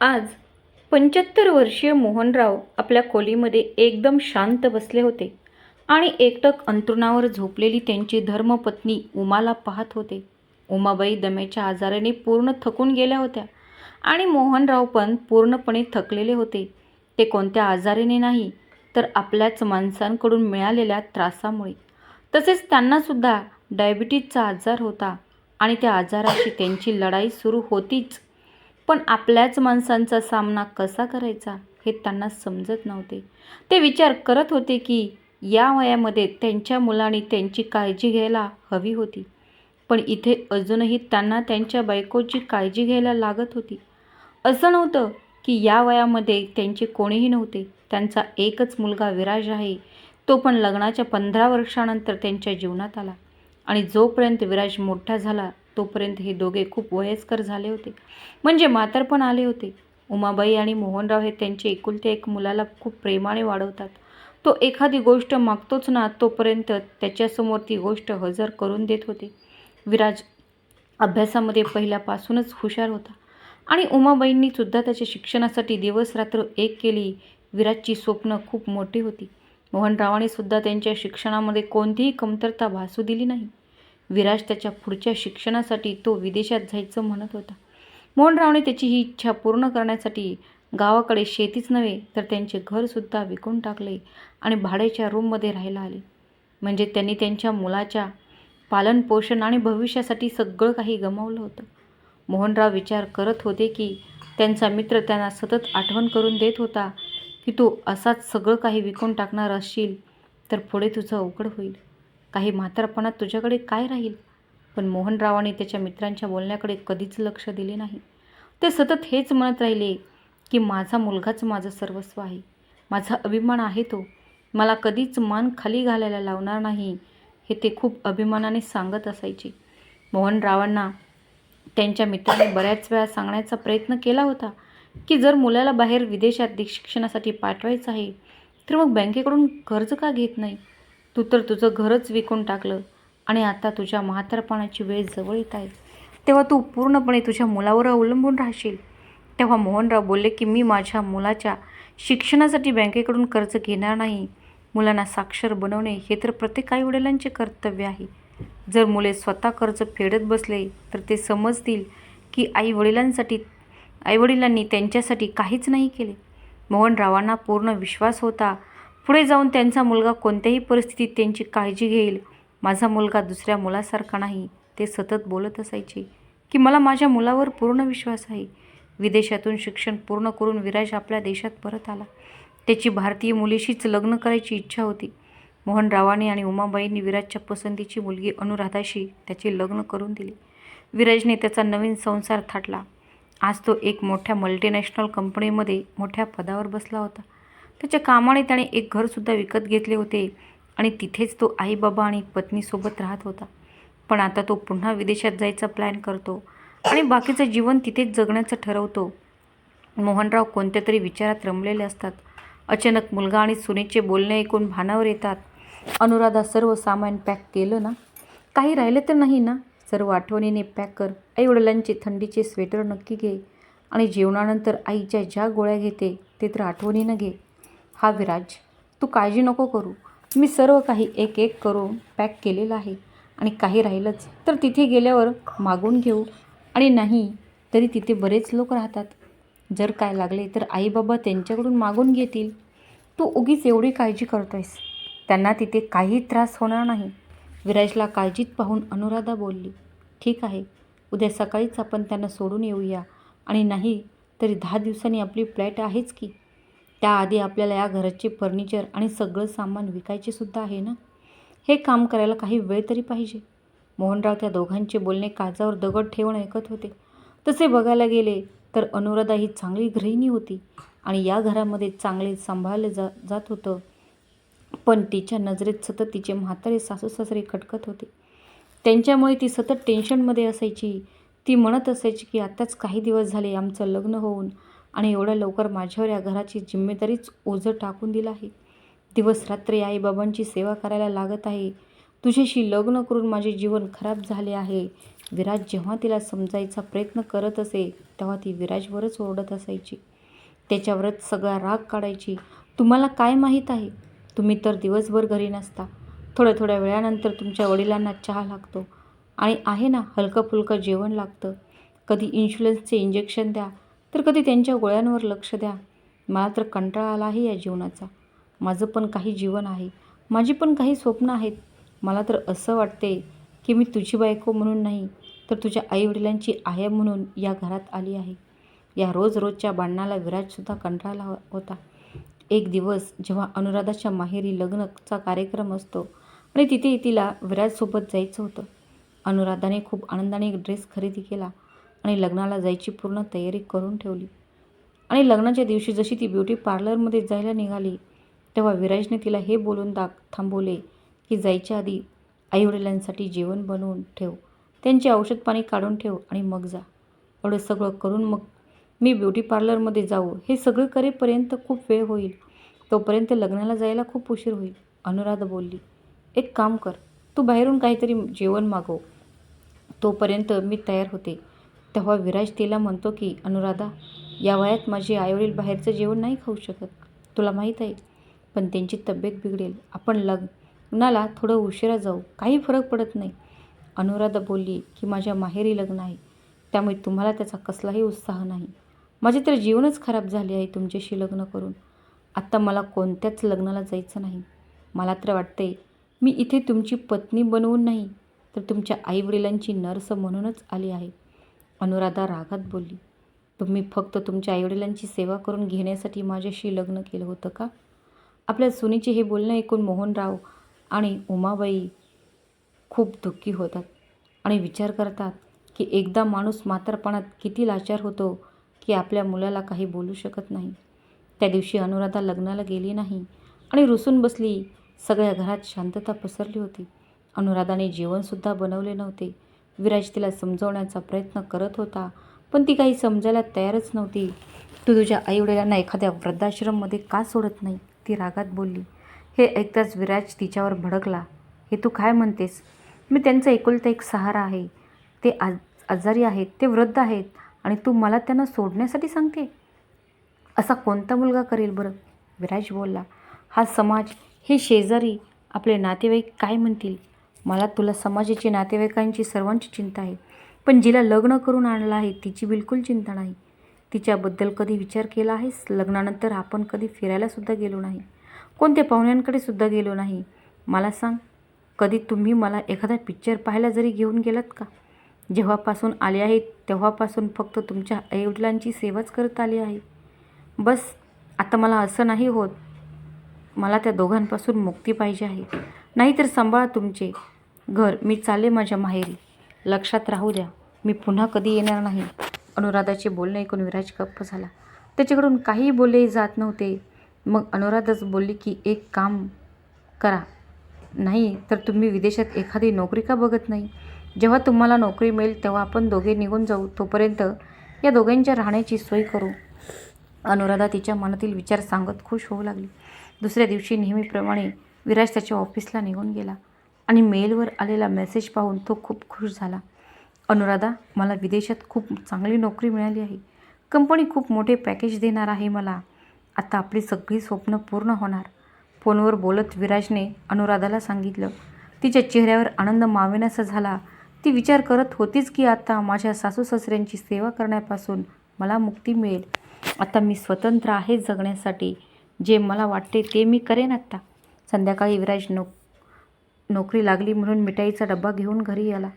आज पंच्याहत्तर वर्षीय मोहनराव आपल्या खोलीमध्ये एकदम शांत बसले होते आणि एकटक अंथरुणावर झोपलेली त्यांची धर्मपत्नी उमाला पाहत होते. उमाबाई दम्याच्या आजाराने पूर्ण थकून गेल्या होत्या आणि मोहनराव पण पूर्णपणे थकलेले होते. ते कोणत्या आजाराने नाही तर आपल्याच माणसांकडून मिळालेल्या त्रासामुळे. तसेच त्यांनासुद्धा डायबिटीजचा आजार होता आणि त्या आजाराशी त्यांची लढाई सुरू होतीच. पण आपल्याच माणसांचा सामना कसा करायचा हे त्यांना समजत नव्हते. ते विचार करत होते की या वयामध्ये त्यांच्या मुलांनी त्यांची काळजी घ्यायला हवी होती. पण इथे अजूनही त्यांना त्यांच्या बायकोची काळजी घ्यायला लागत होती. असं नव्हतं की या वयामध्ये त्यांचे कोणीही नव्हते. त्यांचा एकच मुलगा विराज आहे. तो पण लग्नाच्या पंधरा वर्षानंतर त्यांच्या जीवनात आला आणि जोपर्यंत विराज मोठा झाला तोपर्यंत हे दोघे खूप वयस्कर झाले होते. म्हणजे म्हातारपण आले होते. उमाबाई आणि मोहनराव हे त्यांचे एकुलते एक मुलाला खूप प्रेमाने वाढवतात. तो एखादी गोष्ट मागतोच ना तोपर्यंत त्याच्यासमोर ती गोष्ट हजर करून देत होते. विराज अभ्यासामध्ये पहिल्यापासूनच हुशार होता. आणि उमाबाईंनी सुद्धा त्याच्या शिक्षणासाठी दिवसरात्र एक केली. विराजची स्वप्न खूप मोठी होती. मोहनरावाने सुद्धा त्यांच्या शिक्षणामध्ये कोणतीही कमतरता भासू दिली नाही. विराज त्याच्या पुढच्या शिक्षणासाठी तो विदेशात जायचं म्हणत होता. मोहनरावने त्याची ही इच्छा पूर्ण करण्यासाठी गावाकडे शेतीच नव्हे तर त्यांचे घरसुद्धा विकून टाकले आणि भाड्याच्या रूममध्ये राहायला आले. म्हणजे त्यांनी त्यांच्या मुलाच्या पालनपोषण आणि भविष्यासाठी सगळं काही गमावलं होतं. मोहनराव विचार करत होते की त्यांचा मित्र त्यांना सतत आठवण करून देत होता की तू असाच सगळं काही विकून टाकणार असशील तर पुढे तुझं अवघड होईल. काही म्हातारपणात तुझ्याकडे काय राहील? पण मोहनरावांनी त्याच्या मित्रांच्या बोलण्याकडे कधीच लक्ष दिले नाही. ते सतत हेच म्हणत राहिले की माझा मुलगाच माझं सर्वस्व आहे. माझा अभिमान आहे तो. मला कधीच मान खाली घालायला लावणार नाही हे ते खूप अभिमानाने सांगत असायचे. मोहनरावांना त्यांच्या मित्राने बऱ्याच वेळा सांगण्याचा प्रयत्न केला होता की जर मुलाला बाहेर विदेशात शिक्षणासाठी पाठवायचं आहे तर मग बँकेकडून कर्ज का घेत नाही? तू तर तुझं घरच विकून टाकलं आणि आता तुझ्या म्हातारपणाची वेळ जवळ येत आहे. तेव्हा तू पूर्णपणे तुझ्या मुलावर अवलंबून राहशील. तेव्हा मोहनराव बोलले की मी माझ्या मुलाच्या शिक्षणासाठी बँकेकडून कर्ज घेणार नाही. मुलांना साक्षर बनवणे हे तर प्रत्येक आईवडिलांचे कर्तव्य आहे. जर मुले स्वतः कर्ज फेडत बसले तर ते समजतील की आईवडिलांसाठी आईवडिलांनी त्यांच्यासाठी काहीच नाही केले. मोहनरावांना पूर्ण विश्वास होता. पुढे जाऊन त्यांचा मुलगा कोणत्याही परिस्थितीत त्यांची काळजी घेईल. माझा मुलगा दुसऱ्या मुलासारखा नाही. ते सतत बोलत असायचे की मला माझ्या मुलावर पूर्ण विश्वास आहे. विदेशातून शिक्षण पूर्ण करून विराज आपल्या देशात परत आला. त्याची भारतीय मुलीशीच लग्न करायची इच्छा होती. मोहनरावांनी आणि उमाबाईंनी विराजच्या पसंतीची मुलगी अनुराधाशी त्याचे लग्न करून दिले. विराजने त्याचा नवीन संसार थाटला. आज तो एक मोठ्या मल्टीनॅशनल कंपनीमध्ये मोठ्या पदावर बसला होता. त्याच्या कामाने त्याने एक घरसुद्धा विकत घेतले होते. आणि तिथेच तो आई बाबा आणि पत्नीसोबत राहत होता. पण आता तो पुन्हा विदेशात जायचा प्लॅन करतो. आणि बाकीचं जीवन तिथेच जगण्याचं ठरवतो. मोहनराव कोणत्या तरी विचारात रमलेले असतात. अचानक मुलगा आणि सुनेचे बोलणे ऐकून भानावर येतात. अनुराधा सर्व सामान पॅक केलं ना? काही राहिलं तर नाही ना? सर्व आठवणीने पॅक कर. आईवडिलांचे थंडीचे स्वेटर नक्की घे. आणि जेवणानंतर आईच्या ज्या गोळ्या घेते ते तर आठवणीनं घे. हा विराज तू काळजी नको करू. मी सर्व काही एक एक करून पॅक केलेलं आहे आणि काही राहिलंच. तर तिथे गेल्यावर मागून घेऊ. आणि नाही तरी तिथे बरेच लोक राहतात. जर काय लागले तर आई बाबा त्यांच्याकडून मागून घेतील. तू उगीच एवढी काळजी करतो आहेस त्यांना तिथे काही त्रास होणार नाही. विराजला काळजीत पाहून अनुराधा बोलली ठीक आहे. उद्या सकाळीच आपण त्यांना सोडून येऊया. आणि नाही तरी दहा दिवसांनी आपली फ्लॅट आहेच की. त्याआधी आपल्याला या घराचे फर्निचर आणि सगळं सामान विकायचे सुद्धा आहे ना? हे काम करायला काही वेळ तरी पाहिजे. मोहनराव त्या दोघांचे बोलणे काजावर दगड ठेवून ऐकत होते. तसे बघायला गेले तर अनुराधा ही चांगली गृहिणी होती आणि या घरामध्ये चांगले सांभाळले जा जात होतं. पण तिच्या नजरेत सतत तिचे म्हातारे सासू सासरे खटकत होते. त्यांच्यामुळे ती सतत टेन्शनमध्ये असायची. ती म्हणत असायची की आत्ताच काही दिवस झाले आमचं लग्न होऊन. आणि एवढ्या लवकर माझ्यावर या घराची जिम्मेदारीच ओझं टाकून दिलं आहे. दिवस रात्री आईबाबांची सेवा करायला लागत आहे. तुझ्याशी लग्न करून माझे जीवन खराब झाले आहे. विराज जेव्हा तिला समजायचा प्रयत्न करत असे तेव्हा ती विराजवरच ओरडत असायची. त्याच्यावरच सगळा राग काढायची. तुम्हाला काय माहीत आहे? तुम्ही तर दिवसभर घरी नसता. थोड्या थोड्या वेळानंतर तुमच्या वडिलांना चहा लागतो. आणि आहे ना हलकं फुलकं जेवण लागतं. कधी इन्शुलन्सचे इंजेक्शन द्या तर कधी त्यांच्या गोळ्यांवर लक्ष द्या. मला तर कंटाळा आला आहे या जीवनाचा. माझं पण काही जीवन आहे. माझी पण काही स्वप्न आहेत. मला तर असं वाटते की मी तुझी बायको म्हणून नाही तर तुझ्या आईवडिलांची आया म्हणून या घरात आली आहे. या रोज रोजच्या भांडणाला विराजसुद्धा कंटाळला होता. एक दिवस जेव्हा अनुराधाच्या माहेरी लग्नचा कार्यक्रम असतो आणि तिथे तिला विराजसोबत जायचं होतं. अनुराधाने खूप आनंदाने एक ड्रेस खरेदी केला. आणि लग्नाला जायची पूर्ण तयारी करून ठेवली. आणि लग्नाच्या दिवशी जशी ती ब्युटी पार्लरमध्ये जायला निघाली तेव्हा विराजने तिला हे बोलून दाख थांबवले की जायच्या आधी आईवडिलांसाठी जेवण बनवून ठेव. त्यांचे औषध पाणी काढून ठेव आणि मग जा. एवढं सगळं करून मग मी ब्युटी पार्लरमध्ये जाऊ. हे सगळं करेपर्यंत खूप वेळ होईल. तोपर्यंत लग्नाला जायला खूप उशीर होईल. अनुराधा बोलली एक काम कर. तू बाहेरून काहीतरी जेवण मागव. तोपर्यंत मी तयार होते. तेव्हा विराज तिला म्हणतो की अनुराधा या वयात माझे आईवडील बाहेरचं जेवण नाही खाऊ शकत. तुला माहीत आहे पण त्यांची तब्येत बिघडेल. आपण लग्नाला थोडं उशिरा जाऊ. काही फरक पडत नाही. अनुराधा बोलली की माझ्या माहेरी लग्न आहे. त्यामुळे तुम्हाला त्याचा कसलाही उत्साह नाही. माझे तर जीवनच खराब झाले आहे तुमच्याशी लग्न करून. आत्ता मला कोणत्याच लग्नाला जायचं नाही. मला तर वाटते मी इथे तुमची पत्नी बनवून नाही तर तुमच्या आईवडिलांची नर्स म्हणूनच आली आहे. अनुराधा रागात बोलली तुम्ही फक्त तुमच्या आईवडिलांची सेवा करून घेण्यासाठी माझ्याशी लग्न केलं होतं का? आपल्या सुनीचे हे बोलणं ऐकून मोहनराव आणि उमाबाई खूप दुःखी होतात आणि विचार करतात की एकदा माणूस म्हातारपणात किती लाचार होतो की आपल्या मुलाला काही बोलू शकत नाही. त्या दिवशी अनुराधा लग्नाला गेली नाही आणि रुसून बसली. सगळ्या घरात शांतता पसरली होती. अनुराधाने जेवणसुद्धा बनवले नव्हते. विराज तिला समजवण्याचा प्रयत्न करत होता पण ती काही समजायला तयारच नव्हती. तू तुझ्या आईवडिलांना एखाद्या वृद्धाश्रममध्ये का सोडत नाही? ती रागात बोलली. हे ऐकताच विराज तिच्यावर भडकला. हे तू काय म्हणतेस? मी त्यांचा एकुलता एक सहारा आहे. ते आज आजारी आहेत ते वृद्ध आहेत आणि तू मला त्यांना सोडण्यासाठी सांगते? असा कोणता मुलगा करेल बरं? विराज बोलला. हा समाज हे शेजारी आपले नातेवाईक काय म्हणतील? मला तुला समाजाची नातेवाईकांची सर्वांची चिंता आहे. पण जिला लग्न करून आणलं आहे तिची बिलकुल चिंता नाही. तिच्याबद्दल कधी विचार केला आहेस? लग्नानंतर आपण कधी फिरायलासुद्धा गेलो नाही. कोणत्या पाहुण्यांकडे सुद्धा गेलो नाही. मला सांग कधी तुम्ही मला एखादा पिक्चर पाहायला जरी घेऊन गेलात का? जेव्हापासून आले आहेत तेव्हापासून फक्त तुमच्या आईवडिलांची सेवाच करत आली आहे. बस आता मला असं नाही होत. मला त्या दोघांपासून मुक्ती पाहिजे आहे. नाहीतर सांभाळा तुमचे. घर मी चालले माझ्या माहेरी. लक्षात राहू द्या मी पुन्हा कधी येणार नाही. अनुराधाचे बोलणे ऐकून विराज गप्प झाला. त्याच्याकडून काहीही बोलले जात नव्हते. मग अनुराधाच बोलली की एक काम करा. नाही तर तुम्ही विदेशात एखादी नोकरी का बघत नाही? जेव्हा तुम्हाला नोकरी मिळेल तेव्हा आपण दोघे निघून जाऊ. तोपर्यंत या दोघांच्या राहण्याची सोय करू. अनुराधा तिच्या मनातील विचार सांगत खुश होऊ लागली. दुसऱ्या दिवशी नेहमीप्रमाणे विराज त्याच्या ऑफिसला निघून गेला. आणि मेलवर आलेला मेसेज पाहून तो खूप खुश झाला. अनुराधा मला विदेशात खूप चांगली नोकरी मिळाली आहे. कंपनी खूप मोठे पॅकेज देणार आहे मला. आता आपली सगळी स्वप्न पूर्ण होणार. फोनवर बोलत विराजने अनुराधाला सांगितलं. तिच्या चेहऱ्यावर आनंद मावेनासा झाला. ती विचार करत होतीच की आता माझ्या सासू सासऱ्यांची सेवा करण्यापासून मला मुक्ती मिळेल. आता मी स्वतंत्र आहे जगण्यासाठी. जे मला वाटते ते मी करेन आत्ता. संध्याकाळी विराज नो नोकरी लागली म्हणून मिठाईचा डब्बा घेऊन घरी आला.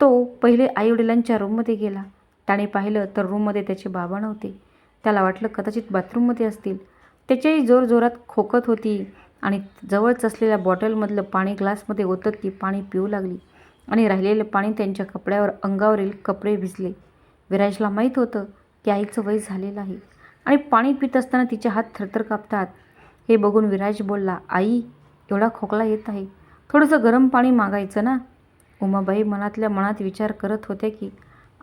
तो पहिले आईवडिलांच्या रूममध्ये गेला. त्याने पाहिलं तर रूममध्ये त्याचे बाबा नव्हते. त्याला वाटलं कदाचित बाथरूममध्ये असतील. त्याच्याही जोरजोरात खोकत होती आणि जवळच असलेल्या बॉटलमधलं पाणी ग्लासमध्ये ओतत ती पाणी पिऊ लागली आणि राहिलेलं पाणी त्यांच्या कपड्यावर अंगावरील कपडे भिजले. विराजला माहीत होतं की आईचं वय झालेलं आहे आणि पाणी पित असताना तिचे हात थरथर कापतात. हे बघून विराज बोलला आई एवढा खोकला येत आहे. थोडंसं गरम पाणी मागायचं ना? उमाबाई मनातल्या मनात विचार करत होत्या की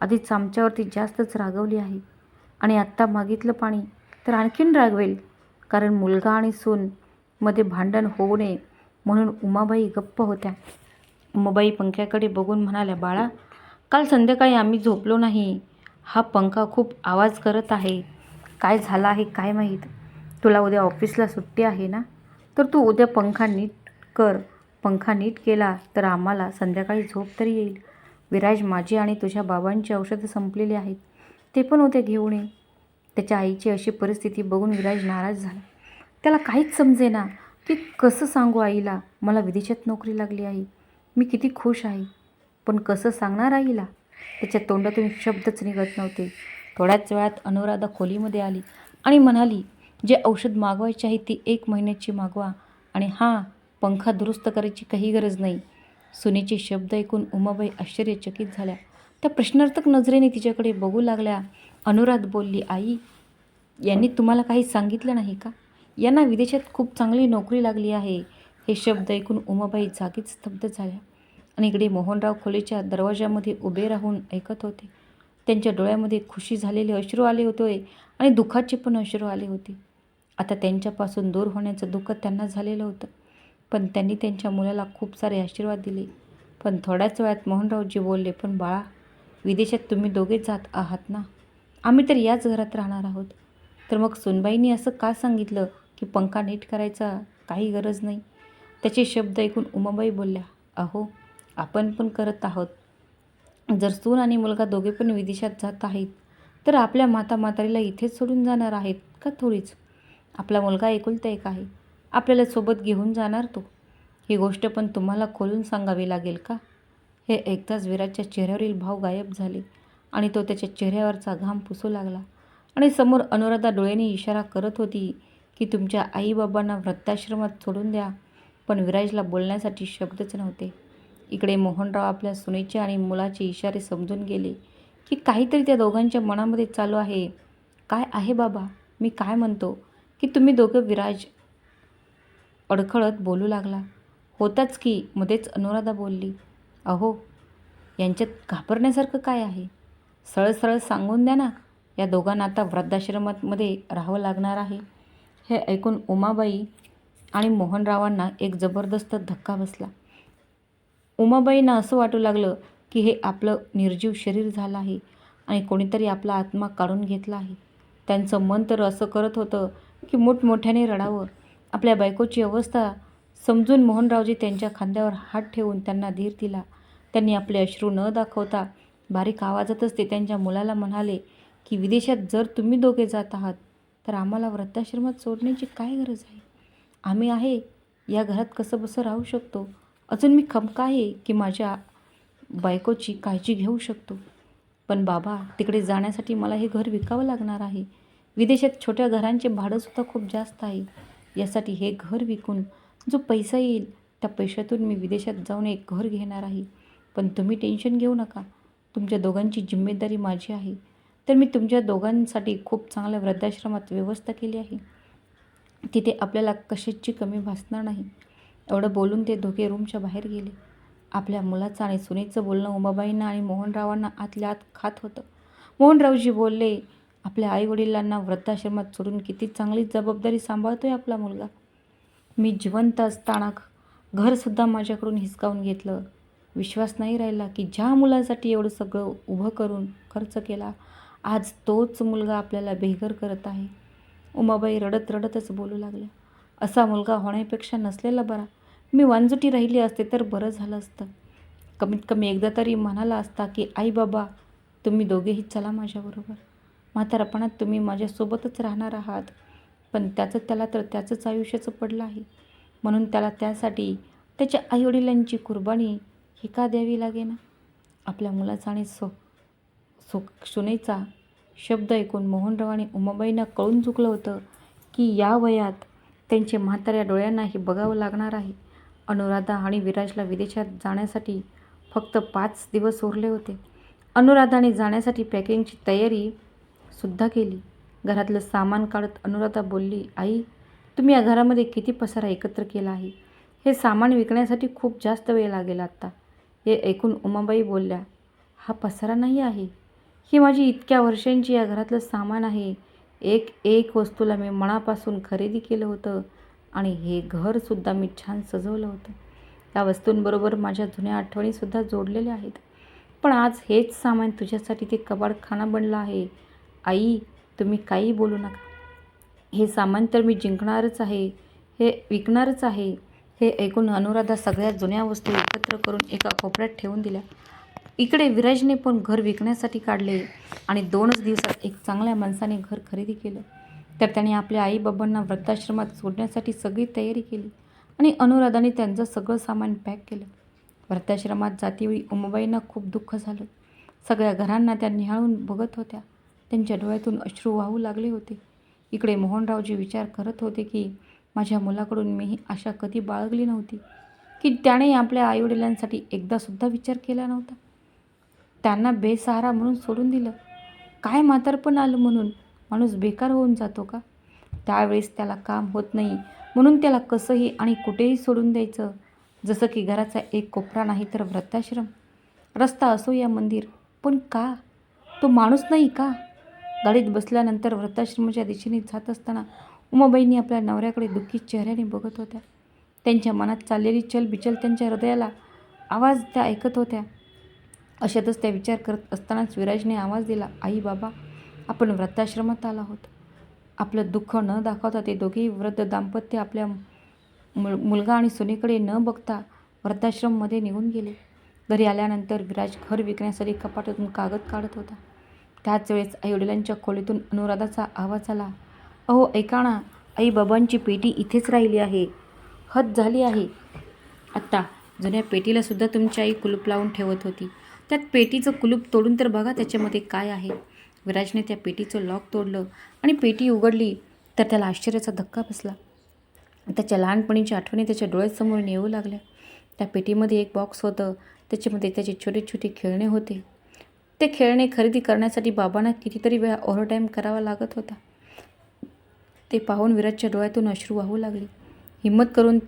आधीच आमच्यावरती जास्तच रागवली आहे आणि आत्ता मागितलं पाणी तर आणखीन रागवेल कारण मुलगा आणि सून मध्ये भांडण होऊ नये म्हणून उमाबाई गप्प होत्या. उमाबाई पंख्याकडे बघून म्हणाल्या बाळा काल संध्याकाळी आम्ही झोपलो नाही. हा पंखा खूप आवाज करत आहे. काय झालं आहे काय माहीत? तुला उद्या ऑफिसला सुट्टी आहे ना? तर तू उद्या पंखा नीट कर. पंखा नीट केला तर आम्हाला संध्याकाळी झोप तरी येईल. विराज माझी आणि तुझ्या बाबांची औषधं संपलेली आहेत. ते पण उद्या घेऊन ये. त्याच्या आईची अशी परिस्थिती बघून विराज नाराज झाला. त्याला काहीच समजेना की कसं सांगू आईला मला विदेशात नोकरी लागली आहे मी किती खुश आहे. पण कसं सांगणार आईला? त्याच्या तोंडातून शब्दच निघत नव्हते. थोड्याच वेळात अनुराधा खोलीमध्ये आली आणि म्हणाली जे औषध मागवायचे आहे ती एक महिन्याची मागवा आणि हां पंखा दुरुस्त करायची काही गरज नाही. सुनेचे शब्द ऐकून उमाबाई आश्चर्यचकित झाल्या. त्या प्रश्नार्थक नजरेने तिच्याकडे बघू लागल्या. अनुराध बोलली आई यांनी तुम्हाला काही सांगितलं नाही का? यांना विदेशात खूप चांगली नोकरी लागली आहे. हे शब्द ऐकून उमाबाई जागीच स्तब्ध झाल्या आणि इकडे मोहनराव खोलीच्या दरवाजामध्ये उभे राहून ऐकत होते. त्यांच्या डोळ्यामध्ये खुशी झालेले अश्रू आले होते आणि दुःखाचे पण अश्रू आले होते. आता त्यांच्यापासून दूर होण्याचं दुःख त्यांना झालेलं होतं. पण त्यांनी त्यांच्या मुलाला खूप सारे आशीर्वाद दिले. पण थोड्याच वेळात मोहनरावजी बोलले पण बाळा विदेशात तुम्ही दोघे जात आहात ना? आम्ही तर याच घरात राहणार आहोत. तर मग सुनबाईंनी असं का सांगितलं की पंखा नीट करायचा काही गरज नाही? त्याचे शब्द ऐकून उमाबाई बोलल्या अहो आपण पण करत आहोत. जर सून आणि मुलगा दोघे पण विदेशात जात आहेत तर आपल्या माता म्हातारीला इथेच सोडून जाणार आहेत का थोडीच? आपला मुलगा एकुलता एक आहे. आपल्याला सोबत घेऊन जाणार तो? ही गोष्ट पण तुम्हाला खोलून सांगावी लागेल का? हे एकदाच विराजच्या चेहऱ्यावरील भाव गायब झाले आणि तो त्याच्या चेहऱ्यावरचा घाम पुसू लागला. आणि समोर अनुराधा डोळ्यांनी इशारा करत होती की तुमच्या आईबाबांना वृद्धाश्रमात सोडून द्या पण विराजला बोलण्यासाठी शब्दच नव्हते. इकडे मोहनराव आपल्या सुनेचे आणि मुलाचे इशारे समजून गेले की काहीतरी त्या दोघांच्या मनामध्ये चालू आहे. काय आहे बाबा? मी काय म्हणतो? की तुम्ही दोघं विराज अडखळत बोलू लागला. होताच की मध्येच अनुराधा बोलली अहो यांच्यात घाबरण्यासारखं काय आहे? सरळ सरळ सांगून द्या ना या दोघांना आता वृद्धाश्रमामध्ये राहावं लागणार आहे. हे ऐकून उमाबाई आणि मोहनरावांना एक जबरदस्त धक्का बसला. उमाबाईंना असं वाटू लागलं की हे आपलं निर्जीव शरीर झालं आहे आणि कोणीतरी आपला आत्मा काढून घेतला आहे. त्यांचं मन तर असं करत होतं की मोठमोठ्याने रडावं. आपल्या बायकोची अवस्था समजून मोहनरावजी त्यांच्या खांद्यावर हात ठेवून त्यांना धीर दिला. त्यांनी आपले अश्रू न दाखवता बारीक आवाजातच ते त्यांच्या मुलाला म्हणाले की विदेशात जर तुम्ही दोघे जात आहात तर आम्हाला वृद्धाश्रमात सोडण्याची काय गरज आहे? आम्ही आहे या घरात कसं बसं राहू शकतो? अजून मी खमका आहे की माझ्या बायकोची काळजी घेऊ शकतो? पण बाबा तिकडे जाण्यासाठी मला हे घर विकावं लागणार आहे. विदेशात छोट्या घरांचे भाडंसुद्धा खूप जास्त आहे. यासाठी हे घर विकून जो पैसा येईल त्या पैशातून मी विदेशात जाऊन एक घर घेणार आहे. पण तुम्ही टेन्शन घेऊ नका. तुमच्या दोघांची जिम्मेदारी माझी आहे. तर मी तुमच्या दोघांसाठी खूप चांगल्या वृद्धाश्रमात व्यवस्था केली आहे. तिथे आपल्याला कशाची कमी भासणार नाही. एवढं बोलून ते दोघे रूमच्या बाहेर गेले. आपल्या मुलाचं आणि सुनेचं बोलणं उमाबाईंना आणि मोहनरावांना आतल्या आत खात होतं. मोहनरावजी बोलले आपल्या आईवडिलांना वृद्धाश्रमात सोडून किती चांगली जबाबदारी सांभाळतो आहे आपला मुलगा? मी जिवंत असताना घरसुद्धा माझ्याकडून हिसकावून घेतलं. विश्वास नाही राहिला की ज्या मुलासाठी एवढं सगळं उभं करून खर्च केला आज तोच मुलगा आपल्याला बेघर करत आहे. उमाबाई रडत रडतच बोलू लागल्या. असा मुलगा होण्यापेक्षा नसलेला बरा. मी वांजुटी राहिली असते तर बरं झालं असतं. कमीत कमी एकदा तरी म्हणाला असता की आई बाबा तुम्ही दोघेही चला माझ्याबरोबर. म्हातारपणात तुम्ही माझ्यासोबतच राहणार आहात. पण त्याचं त्याला तर त्याचंच आयुष्याचं पडलं आहे. म्हणून त्याला त्यासाठी त्याच्या आईवडिलांची कुर्बानी ही का द्यावी लागेना आपल्या मुलाचा आणि सो सो सुनेचा शब्द ऐकून मोहनराव आणि उमाबाईंना कळून चुकलं होतं की या वयात त्यांचे म्हाताऱ्या डोळ्यांनाही बघावं लागणार आहे. अनुराधा आणि विराजला विदेशात जाण्यासाठी फक्त पाच दिवस उरले होते. अनुराधाने जाण्यासाठी पॅकिंगची तयारी सुद्धा केली. घरातलं सामान काढत अनुराधा बोलली आई तुम्ही या घरामध्ये किती पसारा एकत्र केला आहे? हे सामान विकण्यासाठी खूप जास्त वेळ लागेल आत्ता हे ऐकून उमाबाई बोलल्या हा पसारा नाही आहे. ही माझी इतक्या वर्षांची या घरातलं सामान आहे. एक एक वस्तूला मी मनापासून खरेदी केलं होतं आणि हे घरसुद्धा मी छान सजवलं होतं. त्या वस्तूंबरोबर माझ्या जुन्या आठवणीसुद्धा जोडलेल्या आहेत. पण आज हेच सामान तुझ्यासाठी ते कबाडखाना बनलं आहे. आई तुम्ही काही बोलू नका. हे सामान तर मी जिंकणारच आहे हे विकणारच आहे. हे ऐकून अनुराधा सगळ्या जुन्या वस्तू एकत्र करून एका कोपऱ्यात ठेवून दिल्या. इकडे विराजने पण घर विकण्यासाठी काढले आणि दोनच दिवसात एक चांगल्या माणसाने घर खरेदी केलं. तर त्याने आपल्या आईबाबांना वृद्धाश्रमात सोडण्यासाठी सगळी तयारी केली आणि अनुराधाने त्यांचं सगळं सामान पॅक केलं. वृद्धाश्रमात जातीवेळी उमाबाईंना खूप दुःख झालं. सगळ्या घरांना त्या निहाळून बघत होत्या. त्यांच्या डोळ्यातून अश्रू वाहू लागले होते. इकडे मोहनरावजी विचार करत होते की माझ्या मुलाकडून मी ही आशा कधी बाळगली नव्हती. की त्याने आपल्या आईवडिलांसाठी एकदासुद्धा विचार केला नव्हता. त्यांना बेसहारा म्हणून सोडून दिलं. काय म्हातारपण आलं म्हणून? माणूस बेकार होऊन जातो का? त्यावेळेस त्याला काम होत नाही. म्हणून त्याला कसंही आणि कुठेही सोडून द्यायचं. जसं की घराचा एक कोपरा नाही तर वृद्धाश्रम. रस्ता असो या मंदिर. पण का? तो माणूस नाही का? गाडीत बसल्यानंतर वृद्धाश्रमाच्या दिशेने जात असताना उमाबाईंनी आपल्या नवऱ्याकडे दुःखी चेहऱ्याने बघत होत्या. त्यांच्या मनात चाललेली चलबिचल त्यांच्या हृदयाला आवाज त्या ऐकत होत्या. अशातच त्या विचार करत असतानाच विराजने आवाज दिला आई बाबा आपण वृद्धाश्रमात आला आहोत. आपलं दुःख न दाखवता ते दोघेही वृद्ध दाम्पत्य आपल्या मुल मुलगा आणि सुनेकडे न बघता वृद्धाश्रममध्ये निघून गेले. घरी आल्यानंतर विराज घर विकण्यासाठी कपाटातून कागद काढत होता. त्याच वेळेस आईवडिलांच्या खोलीतून अनुराधाचा आवाज आला अहो ऐका ना आई बाबांची पेटी इथेच राहिली आहे. हद झाली आहे. आत्ता जुन्या पेटीला सुद्धा तुमची आई कुलूप लावून ठेवत होती. त्यात पेटीचं कुलूप तोडून तर बघा त्याच्यामध्ये काय आहे. विराजने त्या पेटीचं लॉक तोडलं आणि पेटी उघडली तर त्याला आश्चर्याचा धक्का बसला. त्याच्या लहानपणीच्या आठवणी त्याच्या डोळ्यासमोर येऊ लागल्या. त्या पेटीमध्ये एक बॉक्स होतं त्याच्यामध्ये त्याचे छोटे छोटे खेळणे होते. ते खेळणे खरेदी करण्यासाठी बाबांना कितीतरी वेळा ओव्हरटाईम करावा लागत होता. ते पाहून विराजच्या डोळ्यातून अश्रू वाहू लागले. हिंमत करून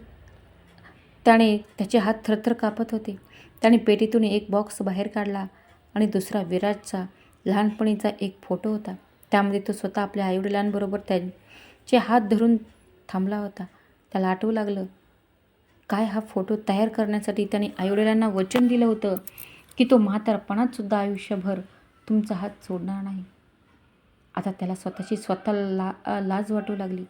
त्याने त्याचे हात थरथर कापत होते. त्याने पेटीतून एक बॉक्स बाहेर काढला आणि दुसरा विराजचा लहानपणीचा एक फोटो होता. त्यामध्ये तो स्वतः आपल्या आईवडिलांबरोबर त्यांचे हात धरून थांबला होता. त्याला आठवू लागलं काय हा फोटो तयार करण्यासाठी त्याने आईवडिलांना वचन दिलं होतं? की तो म्हातारपणातसुद्धा आयुष्यभर तुमचा हात सोडणार नाही. आता त्याला स्वतःची स्वतः ला लाज वाटू लागली.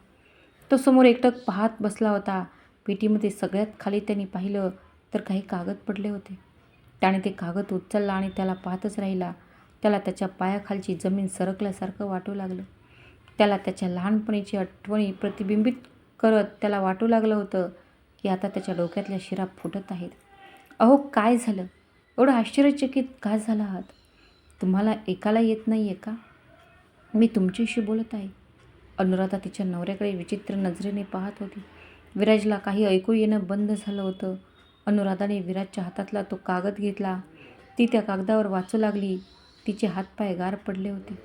तो समोर एकटक पाहत बसला होता. पेटीमध्ये सगळ्यात खाली त्यांनी पाहिलं तर काही कागद पडले होते. त्याने ते कागद उचलला आणि त्याला पाहतच राहिला. त्याला त्याच्या पायाखालची जमीन सरकल्यासारखं वाटू लागलं. त्याला त्याच्या लहानपणीची आठवणी प्रतिबिंबित करत त्याला वाटू लागलं होतं की आता त्याच्या डोक्यातल्या शिरा फुटत आहेत. अहो काय झालं? एवढं आश्चर्यचकित का झाला आहात? तुम्हाला एकाला येत नाही आहे का? मी तुमच्याशी बोलत आहे. अनुराधा तिच्या नवऱ्याकडे विचित्र नजरेने पाहत होती. विराजला काही ऐकू येणं बंद झालं होतं. अनुराधाने विराजच्या हातातला तो कागद घेतला. ती त्या कागदावर वाचू लागली. तिचे हातपाय गार पडले होते.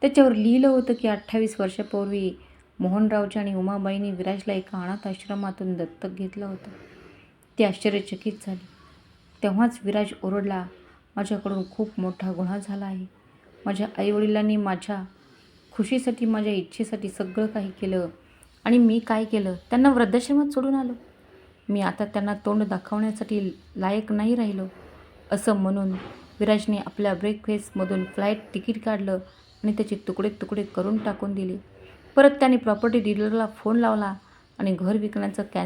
त्याच्यावर लिहिलं होतं की अठ्ठावीस वर्षापूर्वी मोहनरावच्या आणि उमाबाईंनी विराजला एका अनाथ आश्रमातून दत्तक घेतलं होतं. ती आश्चर्यचकित झाली. तेव्हाच विराज ओरडला माझ्याकडून खूप मोठा गुन्हा झाला आहे. माझ्या आईवडिलांनी माझ्या खुशीसाठी माझ्या इच्छेसाठी सगळं काही केलं आणि मी काय केलं? त्यांना वृद्धाश्रमात सोडून आलो. मी आता त्यांना तोंड दाखवण्यासाठी लायक नाही राहिलो. असं म्हणून विराजने आपल्या ब्रेकफेसमधून फ्लाईट तिकीट काढलं आणि त्याचे तुकडे तुकडे करून टाकून दिले. परत त्याने प्रॉपर्टी डीलरला फोन लावला आणि घर विकण्याचं कॅन्सल